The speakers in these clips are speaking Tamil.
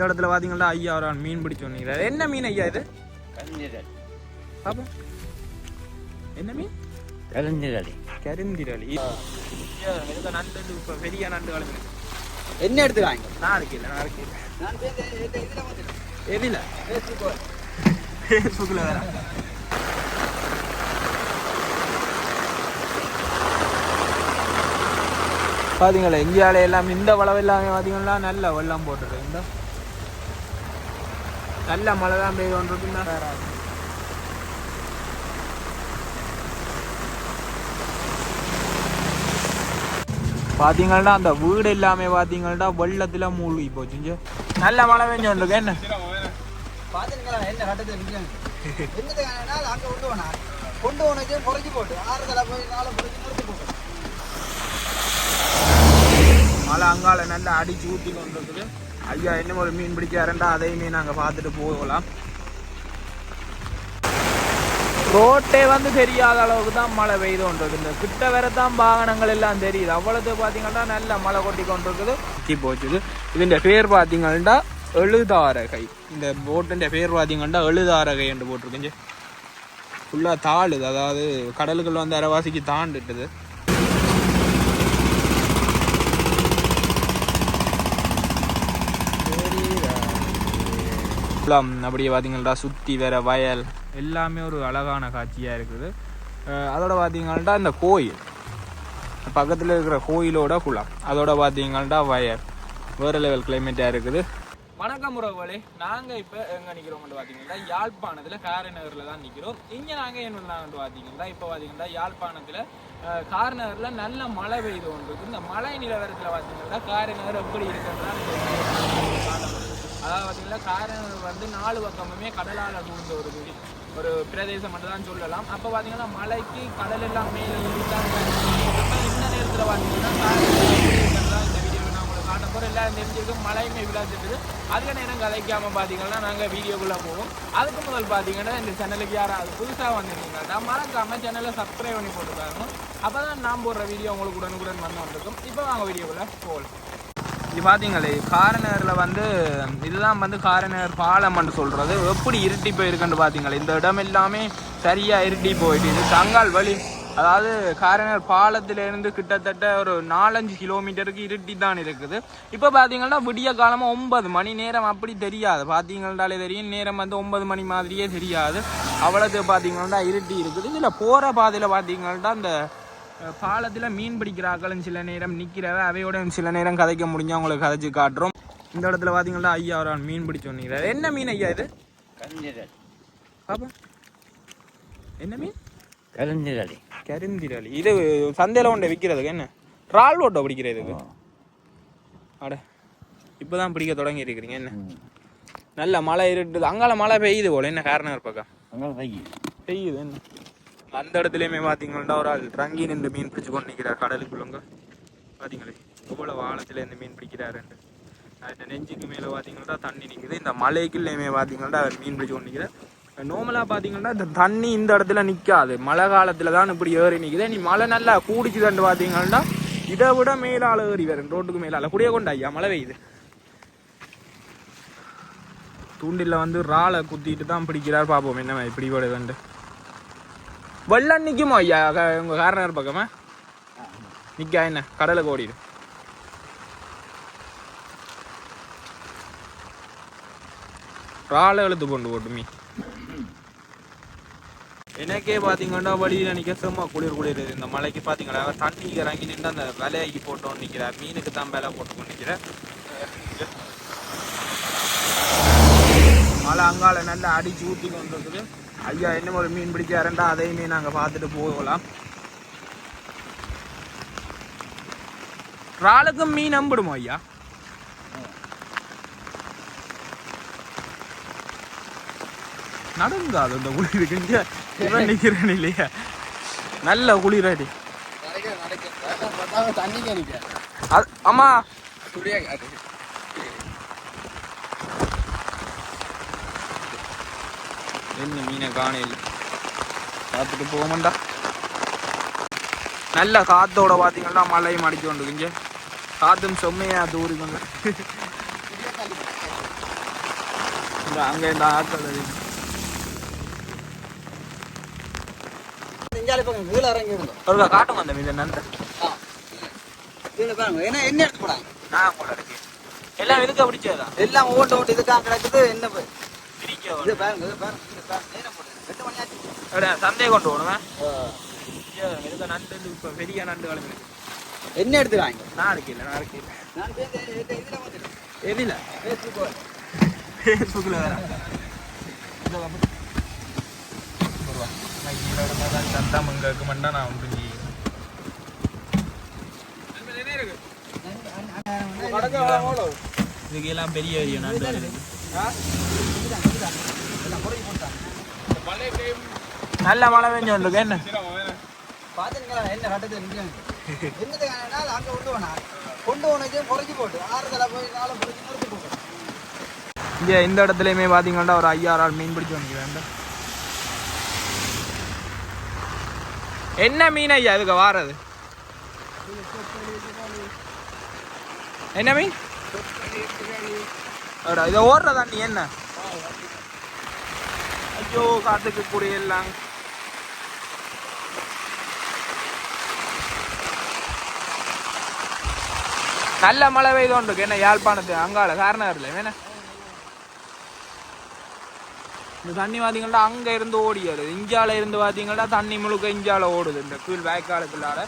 இந்த இடத்துல பாத்தீங்கன்னா ஐயா ஒரு மீன் பிடிச்சு வந்தீங்க என்ன மீன் ஐயா இது? பாப்பா என்ன மீன்? கருந்திரளி இந்த நண்டு இப்ப பெரிய நண்டு வளர்ந்து என்ன எடுத்துக்காங்க நான் இருக்கேன் நான் வந்துட்டேன் எதில. ஃபேஸ்புக்கில் வேற. பாத்தீங்களா இந்தியாவில எல்லாம் இந்த வளவு எல்லாமே பாத்தீங்கன்னா நல்ல வெள்ளம் போட்டுருக்கு. இந்த நல்ல மழை தான் பெய்து கொண்டிருக்குன்னா வேற பாத்தீங்கன்னா அந்த வீடு எல்லாமே பாத்தீங்கன்னா வெள்ளத்துல மூழ்கி போச்சு நல்ல மழை பெஞ்சு கொண்டிருக்கு என்ன? என்ன கட்டத்தை விற்கிறாங்க என்னதுக்கானா அங்க கொண்டு போனா? கொண்டு போனது குறைஞ்சு போட்டு ஆறுதல போய் நாளை முடிஞ்சு நிறுத்தி போட்டு. மழை அங்கால நல்லா அடிச்சு ஊற்றி கொண்டு இருக்குது ஐயா என்ன ஒரு மீன் பிடிச்சாருண்டா அதையுமே நாங்கள் பார்த்துட்டு போகலாம். ரோட்டே வந்து தெரியாத அளவுக்கு தான் மழை பெய்து கொண்டிருக்கு இந்த கிட்ட வர தான் வாகனங்கள் எல்லாம் தெரியுது. அவ்வளவு பார்த்தீங்கன்னா நல்ல மழை கொட்டி கொண்டிருக்குது. சுற்றி போச்சுது. இதுன்ற பேர் பார்த்தீங்கன்னா எழுதாரகை இந்த போட்டுன்ற பேர் பார்த்தீங்கன்னா எழுதாரகை என்று போட்டிருக்குங்க ஃபுல்லாக தாழுது அதாவது கடலுக்குள்ள வந்து அரைவாசிக்கு தாண்டுட்டுது குளம் அப்படியே பார்த்தீங்கள்டா சுற்றி வேற வயல் எல்லாமே ஒரு அழகான காட்சியாக இருக்குது. அதோட பார்த்தீங்கள்டா இந்த கோயில். பக்கத்தில் இருக்கிற கோயிலோட குளம். அதோட பார்த்தீங்கள்டா வயல். வேறு லெவல் கிளைமேட்டாக இருக்குது. வணக்கம் உறவுகளே நாங்கள் இப்போ எங்கே நிற்கிறோம்னு பார்த்தீங்கன்னா யாழ்ப்பாணத்தில் காரைநகரில் தான் நிற்கிறோம் இங்கே நாங்கள் என்ன வந்து பார்த்தீங்கன்னா இப்போ பார்த்தீங்கன்னா யாழ்ப்பாணத்தில் காரைநகரில் நல்ல மழை பெய்து கொண்டு இந்த மழை நிலவரத்தில் பார்த்தீங்கன்னா காரைநகர் எப்படி இருக்குன்னா அதாவது பார்த்தீங்கன்னா காரணம் வந்து நாலு பக்கமுமே கடலால் சூழ்ந்த ஒரு குடி. ஒரு பிரதேசம் மட்டும் தான் சொல்லலாம். அப்போ பார்த்தீங்கன்னா மலைக்கு கடல் எல்லாம் மேலே இருந்தாங்க இந்த நேரத்தில் பார்த்தீங்கன்னா இந்த வீடியோ நான் உங்களுக்கு காட்ட போகிறேன் எல்லாரும் தெரிஞ்சிருக்கும் மலையுமே விளாசிட்டு அதுக்கு நேரம் கதைக்காமல் பார்த்தீங்கன்னா நாங்கள் வீடியோக்குள்ளே போவோம். அதுக்கு முதல் பார்த்தீங்கன்னா இந்த சேனலுக்கு யாராவது புதுசாக வந்திருந்தீங்கன்னா மறக்காமல் சேனலை சப்ஸ்கிரைப் பண்ணி போட்டுருக்காங்க அப்போ தான் நான் போடுற வீடியோ உங்களுக்கு உடனுக்குடன் வந்து வந்திருக்கும். இப்போ வாங்க வீடியோக்குள்ளே போகலாம் இது பார்த்தீங்களே காரநகரில் வந்து இதுதான் வந்து காரநகர் பாலம்னு சொல்கிறது எப்படி இருட்டி போயிருக்குன்னு பார்த்தீங்களே இந்த இடம் எல்லாமே சரியாக இருட்டி போயிட்டு தங்கால் வழி அதாவது காரநகர் பாலத்திலேருந்து கிட்டத்தட்ட ஒரு நாலஞ்சு கிலோமீட்டருக்கு இருட்டி தான் இருக்குது. இப்போ பார்த்தீங்கன்னா விடிய காலமாக ஒன்பது மணி நேரம் அப்படி தெரியாது. பார்த்தீங்கன்னாலே தெரியும் நேரம் வந்து ஒன்பது மணி மாதிரியே தெரியாது. அவ்வளோது பார்த்தீங்கன்னா இருட்டி இருக்குது. இதில் போகிற பாதையில் பார்த்தீங்கன்னா இந்த பாலத்தில் மீன் பிடிக்கிறாக்களும் சில நேரம் நிற்கிறவ அவையோட சில நேரம் கதைக்க முடிஞ்சா உங்களுக்கு கதைச்சு காட்டுறோம். இந்த இடத்துல பார்த்தீங்கன்னா ஐயா ஒரு மீன் பிடிச்சு வந்தீங்க என்ன மீன் ஐயா இது? பாப்பா. என்ன மீன்? கலைஞரடி கருந்திரளி இது சந்தையில் கொண்டு விற்கிறதுக்கு என்ன? இறால் ஓட்டை பிடிக்கிறதுக்கு அட இப்போ தான் பிடிக்க தொடங்கி இருக்கிறீங்க. என்ன? நல்ல மழை இருட்டுது. அங்கால மழை பெய்யுது போல. என்ன காரணம் இருப்பாக்கா? பெய்யுது. என்ன? அந்த இடத்துலையுமே பார்த்தீங்கன்னா ஒரு ஆள் ரங்கி நின்று மீன் பிடிச்சு கொண்டு நிற்கிறார். கடலுக்குள்ளங்க. பார்த்தீங்களே எவ்வளவு ஆழத்துல இருந்து மீன் பிடிக்கிறாருண்டு அந்த நெஞ்சுக்கு மேலே பார்த்தீங்கன்னா தண்ணி நிற்குது இந்த மலைக்குள்ளேயுமே பார்த்தீங்கன்னா அவர் மீன் பிடிச்சு கொண்டு நிற்கிறார். நோமலாக பார்த்தீங்கன்னா இந்த தண்ணி இந்த இடத்துல நிற்காது மழை காலத்தில் தான் இப்படி ஏறி நிற்குது நீ மழை நல்லா கூடிச்சுதண்டு பார்த்தீங்கன்னா இதை விட மேலால் ஏறி வரும். ரோட்டுக்கு மேலால். கூடிய கொண்டு ஐயா மழை பெய்யுது. தூண்டில் வந்து ராலை குத்திட்டு தான் பிடிக்கிறார். பார்ப்போம் என்ன இப்படி படுதுன்ட்டு வெள்ளம் நிக்குமா ஐயா? க- உங்க காரணர் பக்கமா? நிற்கா என்ன? கடலுக்கு ஓடிடு ராலை எழுத்து கொண்டு போட்டுமி எனக்கே பார்த்தீங்கன்னா வழியில் நிற்க சும்மா குளிர் குளிர் இந்த மலைக்கு பாத்தீங்களா? தண்ணி இறங்கி நின்று அந்த விலையாக்கி போட்டோன்னு நிக்கிறேன் மீனுக்கு தான் வேலை போட்டுக்கொண்டு நிற்கிறேன் மழை அங்கால நல்லா அடிச்சு ஊற்றி கொண்டு இருக்குது. ஐயா என்ன ஒரு மீன் பிடிச்சாருண்டா அதையுமே நாங்கள் பார்த்துட்டு போகலாம். இறாலுக்கும் மீன் அம்பிடுமோ ஐயா? நடுங்காது அந்த குளிருக்கு இங்க. இவன் நிக்கிறேன் இல்லையா? நல்ல குளிரடி தண்ணி அம்மா. சுடியா காட்டு என்ன மீனை காணையில். பார்த்துட்டு போகமாண்டா நல்ல காத்தோட பார்த்தீங்கன்னா மழையும் அடிச்சு கொண்டு இங்கே காத்தும் செம்மையா தூரிக்கொண்டு இந்த அங்கே இந்த இருந்தோம் ஒருக்கா காட்டுங்க அந்த கீழே பாருங்க. என்ன என்ன எடுத்து போடாங்க? நான் இருக்கேன் எல்லாம் பிடிச்சதா எல்லாம் ஓட்டு ஓட்டு இதுக்காக கிடக்குது. என்ன பாருங்க இது பாருங்க சந்தையை கொண்டு போகணுமே நண்டு இப்போ பெரிய நண்டு வளர்ந்து என்ன இருக்கேன் நான் பேச இதுல வந்துட்டேன் எதில் ஃபேஸ்புக் ஃபேஸ்புக்கில் வேற நான் வந்து இதுக்கு எல்லாம் பெரிய பெரிய நண்டு வருது. நல்ல மழை பெஞ்சு இருக்கு என்ன பாத்தீங்களா என்ன கட்டத்தில் நிற்கிறாங்க என்னதுக்கான அங்க கொண்டு போனா. கொண்டு போனதையும் குறைச்சி போட்டு. ஆறுதல போய் நாளை குறைச்சி நிறுத்தி போட்டு. இங்கே இந்த இடத்துலையுமே பார்த்தீங்கன்னா ஒரு ஐயாறு ஆள் மீன் பிடிச்சு வந்துக்கிறேன் என்ன மீன் ஐயா இதுக்கு வாரது? என்ன மீன்? இதை ஓடுற தண்ணி என்ன? ஐயோ காத்துக்கு குடியெல்லாம் நல்ல மழை பெய்தோன் இருக்கு என்ன யாழ்ப்பாணத்து அங்கால காரணம் வேணா. இந்த தண்ணி பார்த்தீங்கன்னா அங்க இருந்து ஓடி வருது இஞ்சால இருந்து பார்த்தீங்கன்னா தண்ணி முழுக்க இஞ்சால ஓடுது. இந்த கீழ் வாய்க்காலுக்குள்ளார.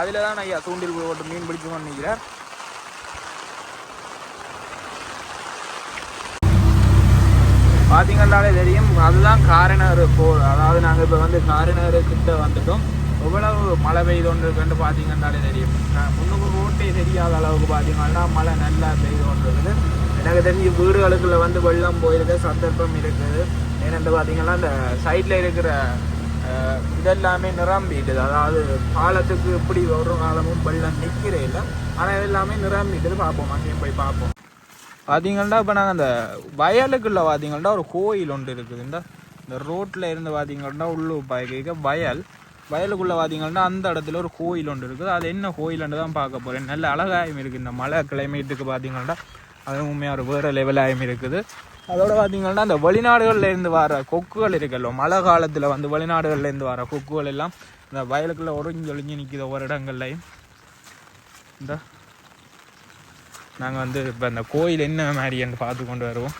அதுல தான் ஐயா தூண்டில் போட்டு மீன் பிடிக்கணும்னு நினைக்கிறேன் பார்த்தீங்கன்னாலே தெரியும். அதுதான் காரநகர் போ அதாவது நாங்கள் இப்போ வந்து காரநகர் கிட்ட வந்துட்டோம். எவ்வளவு மழை பெய்தோன்னு இருக்குன்னு பார்த்தீங்கன்னாலே தெரியும். முன்னுக்கு ரோட்டே தெரியாத அளவுக்கு பார்த்தீங்கன்னா மழை நல்லா பெய்தோன்னு இருக்குது எனக்கு தெரிஞ்சு வீடுகளுக்குள்ள வந்து வெள்ளம் போயிருக்க சந்தர்ப்பம் இருக்குது. ஏன்னா பார்த்தீங்கன்னா இந்த சைடில் இருக்கிற இதெல்லாமே நிரம்பிட்டுது. அதாவது பாலத்துக்கு இப்படி ஒரு காலமும் வெள்ளம் நிற்கிறே இல்லை. ஆனால் எல்லாமே நிரம்பிட்டுது. பார்ப்போம். அங்கேயும் போய் பார்ப்போம். பார்த்தீங்கன்னா இப்போ நாங்கள் அந்த வயலுக்குள்ளே பார்த்தீங்கன்னா ஒரு கோயில் ஒன்று இருக்குது. இந்த இந்த ரோட்டில் இருந்து பார்த்தீங்கன்னா உள்ளூர் பாய்க்க வயல். வயலுக்குள்ளே பார்த்தீங்கன்னா அந்த இடத்துல ஒரு கோயில் ஒன்று இருக்குது. அது என்ன கோயில்னு தான் பார்க்க போகிறேன் நல்ல அழகாயும் இருக்குது இந்த மழை கிளைமேட்டுக்கு பார்த்தீங்கன்னா அது உண்மையாக ஒரு வேறு லெவலாயும் இருக்குது. அதோட பார்த்தீங்கன்னா அந்த வெளிநாடுகளில் இருந்து வர கொக்குகள் இருக்குல்ல மழை காலத்தில் வந்து வெளிநாடுகள்லேருந்து வர கொக்குகள் எல்லாம் இந்த வயலுக்குள்ளே ஒளிஞ்சு ஒளிஞ்சு நிற்கிது ஒவ்வொரு இடங்கள்லையும் இந்த நாங்கள் வந்து இப்போ இந்த கோயில் என்ன மாதிரின்னு பார்த்து கொண்டு வருவோம்.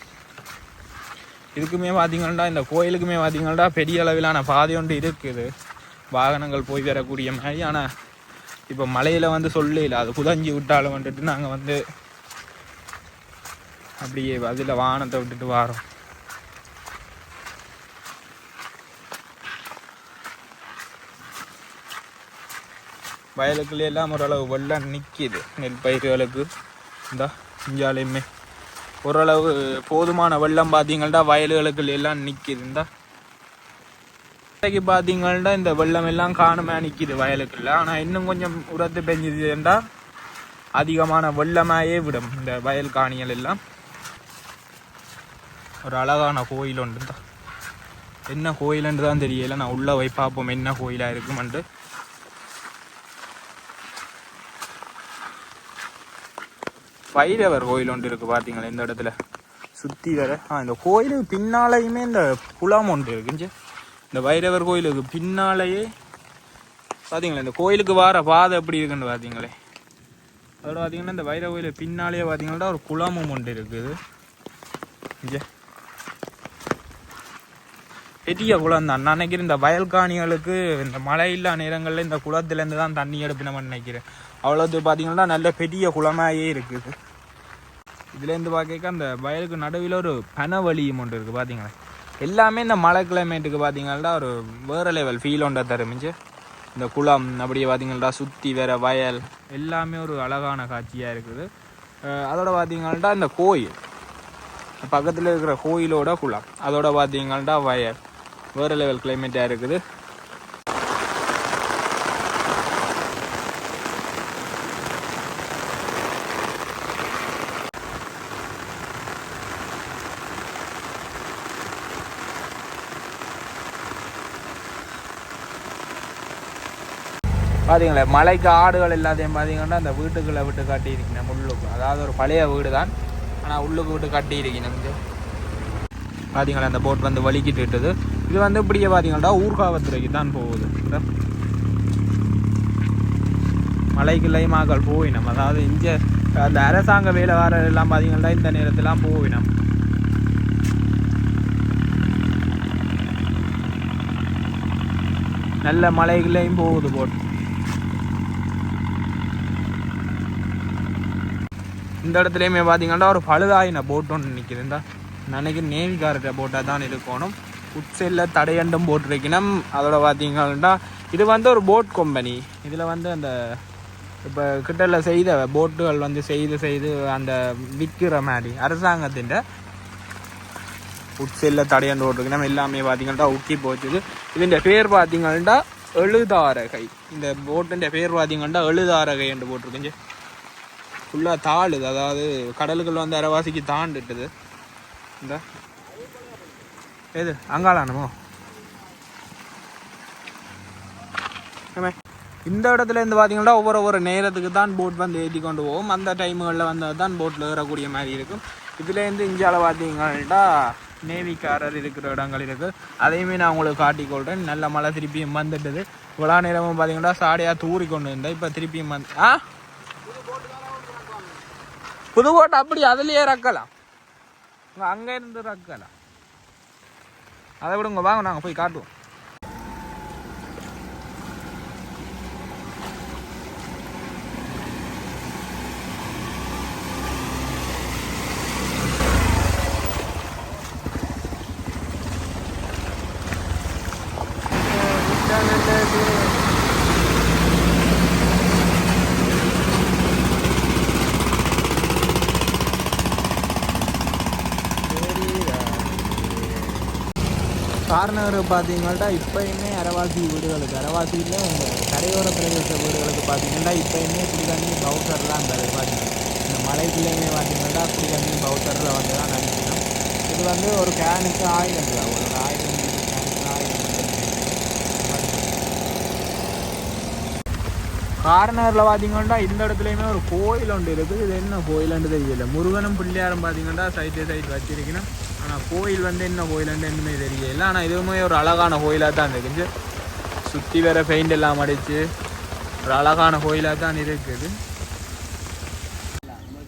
இதுக்குமே பார்த்தீங்கன்னா இந்த கோயிலுக்குமே பார்த்தீங்கன்னா பெரிய அளவிலான பாதை ஒன்று இருக்குது. வாகனங்கள் போய் வரக்கூடிய மாதிரி. ஆனால் இப்போ மலையில் வந்து சொல்லல அது புதஞ்சி விட்டாலும் வந்துட்டு நாங்கள் வந்து அப்படியே அதில் வாகனத்தை விட்டுட்டு வாரோம். வயலுக்குள்ள எல்லாம் ஓரளவு வெள்ளம் நிற்கிது நெல் பயிர்களுக்கு. இந்த இந்தியாலையுமே ஓரளவு போதுமான வெள்ளம் பார்த்தீங்கன்னா வயல்களுக்கு எல்லாம் நிற்கிது இந்தா. இன்றைக்கு பார்த்தீங்கன்னா இந்த வெள்ளம் எல்லாம் காணுமே நிற்கிது வயலுக்குள்ள. ஆனால் இன்னும் கொஞ்சம் உரத்து பெஞ்சதுண்டா அதிகமான வெள்ளமாயே விடும் இந்த வயல் காணிகள் எல்லாம். ஒரு அழகான கோயில் ஒன்று தான் என்ன கோயிலுன்னு தான் தெரியல. நான் உள்ளே போய் பார்ப்போம் என்ன கோயிலாக இருக்குமென்ட்டு. பைரவர் கோயில் ஒன்று இருக்குது பார்த்தீங்களா இந்த இடத்துல? சுற்றி வர ஆ இந்த கோயிலுக்கு பின்னாலேயுமே இந்த குளம் ஒன்று இருக்குஞ்சு இந்த வைரவர் கோயிலுக்கு பின்னாலேயே பார்த்தீங்களா இந்த கோயிலுக்கு வர பாதை எப்படி இருக்குன்னு பார்த்தீங்களே அதோட பார்த்தீங்கன்னா இந்த வைரவ கோயிலுக்கு பின்னாலேயே பார்த்தீங்கன்னா ஒரு குளமும் ஒன்று இருக்குது. இங்கே. பெரிய குளம் தான். நான் நினைக்கிறேன் இந்த வயல்காணிகளுக்கு இந்த மழை இல்லா நேரங்களில் இந்த குளத்துலேருந்து தான் தண்ணி எடுப்பினவன் நினைக்கிறேன். அவ்வளோது பார்த்தீங்கன்னா நல்ல பெரிய குளமாகவே இருக்குது. இதுலேருந்து பார்க்க அந்த வயலுக்கு நடுவில் ஒரு பனவழியும் ஒன்று இருக்குது பார்த்தீங்களா எல்லாமே இந்த மழை கிளைமேட்டுக்கு பார்த்தீங்கன்னா ஒரு வேறு லெவல் ஃபீல் ஒன்றை தருமிச்சு இந்த குளம் அப்படியே பார்த்தீங்கன்னா சுற்றி வேற வயல் எல்லாமே ஒரு அழகான காட்சியாக இருக்குது. அதோட பார்த்தீங்கன்னா இந்த கோயில். பக்கத்தில் இருக்கிற கோயிலோட குளம். அதோட பார்த்தீங்கன்னா வயல். வேறு லெவல் கிளைமேட்டாக இருக்குது. பார்த்தீங்களா மலைக்கு ஆடுகள் எல்லாத்தையும் பார்த்தீங்கன்னா அந்த வீட்டுக்குள்ளே விட்டு கட்டியிருக்கணும் உள்ளுக்கு. அதாவது ஒரு பழைய வீடு தான் ஆனால் உள்ளுக்கு விட்டு கட்டியிருக்கணும் பார்த்தீங்களா அந்த போட் வந்து வலிக்கிட்டு விட்டது இது வந்து இப்படியே பார்த்தீங்கன்னா ஊர்காவத்துறைக்கு தான் போகுது. இந்த மலைக்குள்ளே மாக்கள் போயினம். அதாவது இந்த அந்த அரசாங்க வேலை வர எல்லாம் பார்த்தீங்கன்னா இந்த நேரத்திலாம் போவினம் நல்ல மலைகளையும் போகுது போட் இந்த இடத்துலையுமே பார்த்தீங்கன்னா ஒரு பழுதாயின போட் ஒன்று நிற்கிது இந்த நினைக்கு நேவிகாரர்கிட்ட போட்டால் தான் இருக்கணும். உட் சைடில் தடையண்டும் போட்டிருக்கணும். அதோட பார்த்தீங்கன்னா இது வந்து ஒரு போட் கம்பெனி இதில் வந்து அந்த இப்போ கிட்டல செய்த போட்டுகள் வந்து செய்து செய்து அந்த விற்கிற மாதிரி அரசாங்கத்தின் உட் தடையண்டு போட்டிருக்கணும். எல்லாமே பார்த்தீங்கன்னா உக்கி போச்சுது. இதன் பேர் പാത്തിങ്ങളുടെ എഴുതാരകൈ இந்த போட்டின் பேர் பார்த்தீங்கன்னா எழுதாரகை என்று போட்டிருக்குங்க ஃபுல்லாக தாளுது. அதாவது கடலுக்குள்ள வந்து அரைவாசிக்கு தாண்டுட்டுது. இந்த எது அங்காளானமோ இந்த இடத்துல இருந்து பார்த்தீங்கன்னா ஒவ்வொரு ஒவ்வொரு நேரத்துக்கு தான் போட் வந்து ஏற்றி கொண்டு போவோம் அந்த டைமுகளில் வந்து தான் போட்டில் ஏறக்கூடிய மாதிரி இருக்கும் இதுலேருந்து இந்தியாவில் பார்த்தீங்கன்னா நேவிக்காரர் இருக்கிற இடங்கள் இருக்குது அதையுமே நான் உங்களுக்கு காட்டிக்கொள்கிறேன் நல்ல மழை திருப்பியும் வந்துட்டுது உலா நேரமும் பார்த்தீங்கன்னா சாடியாக தூறி கொண்டு இருந்தேன் இப்போ திருப்பியும் வந்து ஆ புதுக்கோட்டை அப்படி அதுலயே ரக்கலாம் அங்கே இருந்து ரக்கலாம் அதை விடுங்க வாங்க நாங்கள் போய் காட்டுவோம். காரணம் பார்த்தீங்கன்னாட்டா இப்போயுமே அரவாசி வீடுகளுக்கு அரவாசியில் கரையோர பிரதேச வீடுகளுக்கு பார்த்தீங்கன்னா இப்போயுமே குடி தண்ணி பவுசர்லாம் அந்த பார்த்தீங்கன்னா இந்த மலைக்குள்ளேயுமே பார்த்தீங்கன்னா குடி தண்ணி பவுசரில் வந்து தான் நினைக்கணும். இது வந்து ஒரு கேனுக்கு ஆயிரம் ரூபா ஒரு ஆயிரம் கேனுக்கு ஆயிரம் கார்னரில் பார்த்தீங்கன்னா இந்த இடத்துலையுமே ஒரு கோயில் ஒன்று இருக்குது. இது என்ன கோயிலுன்னு தெரியல. முருகனும் பிள்ளையாரும் பார்த்தீங்கன்னா சைட்டு சைட் வச்சிருக்கணும். ஆனால் கோயில் வந்து என்ன கோயிலுன்னு என்னமே தெரியல. ஆனால் இதுவுமே ஒரு அழகான கோயிலாக தான் இருக்குது சுற்றி வேற பெயிண்ட் எல்லாம் அடித்து ஒரு அழகான கோயிலாக தான் இருக்குது.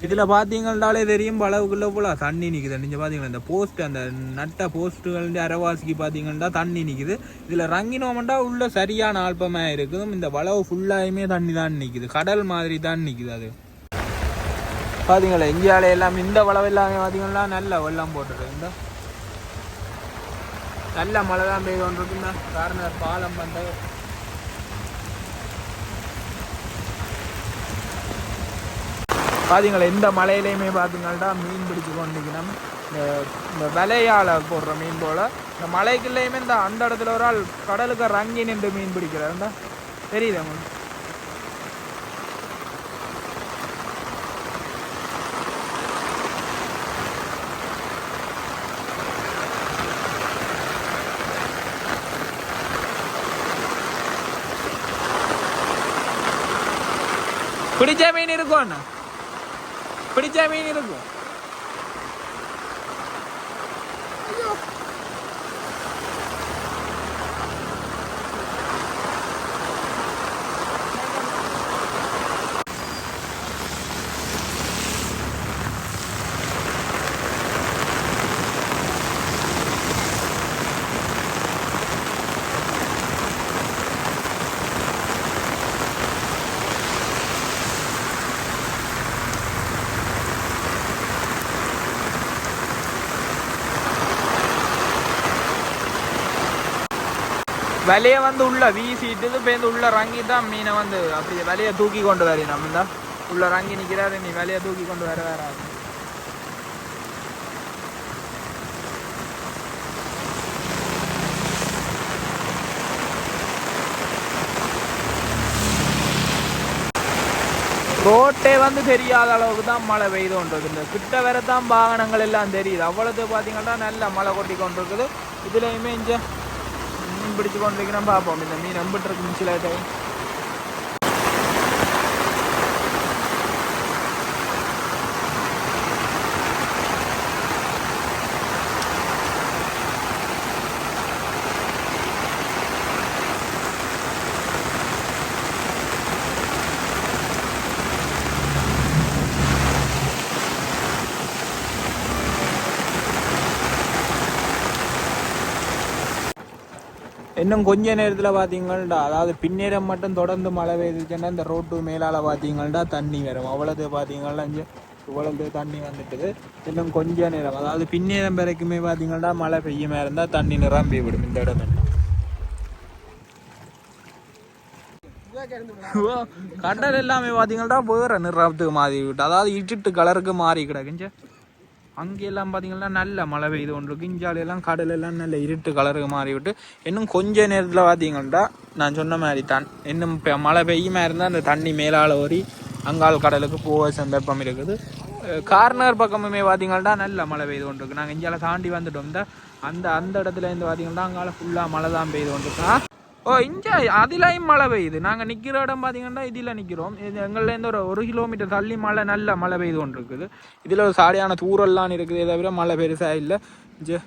இதில் பார்த்தீங்கன்னாலே தெரியும் அளவுக்குள்ள போல தண்ணி நிற்குது நீங்கள் பார்த்தீங்கன்னா இந்த போஸ்ட் அந்த நட்ட போஸ்ட்டுகள் அரவாசிக்கு பார்த்தீங்கன்னா தண்ணி நிற்குது இதில் ரங்கினோம்டா உள்ள சரியான ஆல்பமாக இருக்குதும் இந்த வளவு ஃபுல்லாயுமே தண்ணி தான் நிற்குது கடல் மாதிரி தான் நிற்குது அது. பார்த்தீங்களா இந்தியாவில் எல்லாம் இந்த வளவு எல்லாமே பார்த்தீங்கன்னா நல்ல வெள்ளம் போட்டுருக்கு. இந்த நல்ல மழை தான் பெய்து கொண்டிருக்கு. காரணம் கார்னர் பாலம் வந்து பார்த்தீங்களா இந்த மலையிலையுமே பார்த்தீங்கன்னா மீன் பிடிச்சு கொண்டிருக்கணும் இந்த இந்த விலையால் போடுற மீன் போல். இந்த மலைக்குள்ளேயுமே இந்த அந்த இடத்துல ஒரு ஆள் கடலுக்கு ரங்கி நின்று மீன் பிடிக்கிறார். இந்த தெரியுது உங்களுக்கு? பிடிச்ச மீன் இருக்கும் அண்ணா. பிடிச்ச மீன் இருக்கும். வலையை வந்து உள்ள வீசிட்டு பேருந்து உள்ள ரங்கி தான் மீனை வந்து அப்படி வலையை தூக்கி கொண்டு வரி நம்ம தான் உள்ள ரங்கி நிற்கிறாரு நீ வலையை தூக்கி கொண்டு வர வேற ரோட்டே வந்து தெரியாத அளவுக்கு தான் மழை பெய்து கொண்டிருக்குது. இந்த கிட்ட வர தான் வாகனங்கள் எல்லாம் தெரியுது. அவ்வளவு பார்த்தீங்கன்னா நல்ல மழை கொட்டி கொண்டிருக்குது. இதுலேயுமே இங்கே மீன் பிடிச்சு கொண்டிருக்கிறோம். பார்ப்போம். இந்த மீன் நம்பிட்டு இருக்கு மிச்சிலாட்டை இன்னும் கொஞ்ச நேரத்தில் பார்த்தீங்கள்டா அதாவது பின்னேரம் மட்டும் தொடர்ந்து மழை பெய்துச்சுன்னா இந்த ரோட்டு மேலால் பார்த்தீங்கள்டா தண்ணி வரும். அவ்வளோது பார்த்தீங்கன்னா இங்கே இவ்வளவு தண்ணி வந்துட்டுது. இன்னும் கொஞ்ச நேரம். அதாவது பின்னேரம் வரைக்குமே பார்த்தீங்கன்னா மழை பெய்யுமா இருந்தால் தண்ணி நிரம்பி விடும். இந்த இடம் கடல் எல்லாமே பார்த்தீங்கன்னா வேற நிறத்துக்கு மாறி விட்டு. அதாவது இட்டுட்டு கலருக்கு மாறி கிடக்குஞ்ச அங்கெல்லாம் பார்த்தீங்கன்னா நல்ல மழை பெய்து ஒன்று கிஞ்சாலையெல்லாம் கடலெல்லாம் நல்ல இருட்டு கலருக்கு மாறி விட்டு இன்னும் கொஞ்ச நேரத்தில் பார்த்தீங்கன்னா நான் சொன்ன மாதிரி தான் இன்னும் இப்போ மழை பெய்யுமா இருந்தால் அந்த தண்ணி மேலால ஓரி அங்கால் கடலுக்கு போக சந்தர்ப்பம் இருக்குது. கார்னர் பக்கமுமே பார்த்தீங்கன்னா நல்ல மழை பெய்து கொண்டிருக்கு. நாங்கள் இஞ்சால தாண்டி வந்துட்டோம். இந்த அந்த அந்த இடத்துல இருந்து பார்த்தீங்கன்னா அங்கால ஃபுல்லாக மழை தான் பெய்து கொண்டிருக்கா. ஓ இங்கே அதிலையும் மழை பெய்யுது. நாங்கள் நிற்கிற இடம் பார்த்தீங்கன்னா இதில் நிற்கிறோம் இது எங்கள்லேருந்து ஒரு ஒரு கிலோமீட்டர் தள்ளி மழை நல்ல மழை பெய்து கொண்டு இருக்குது இதில் ஒரு சாடியான தூரெல்லாம் இருக்குது. தவிர மழை பெருசாக இல்லை. இங்கே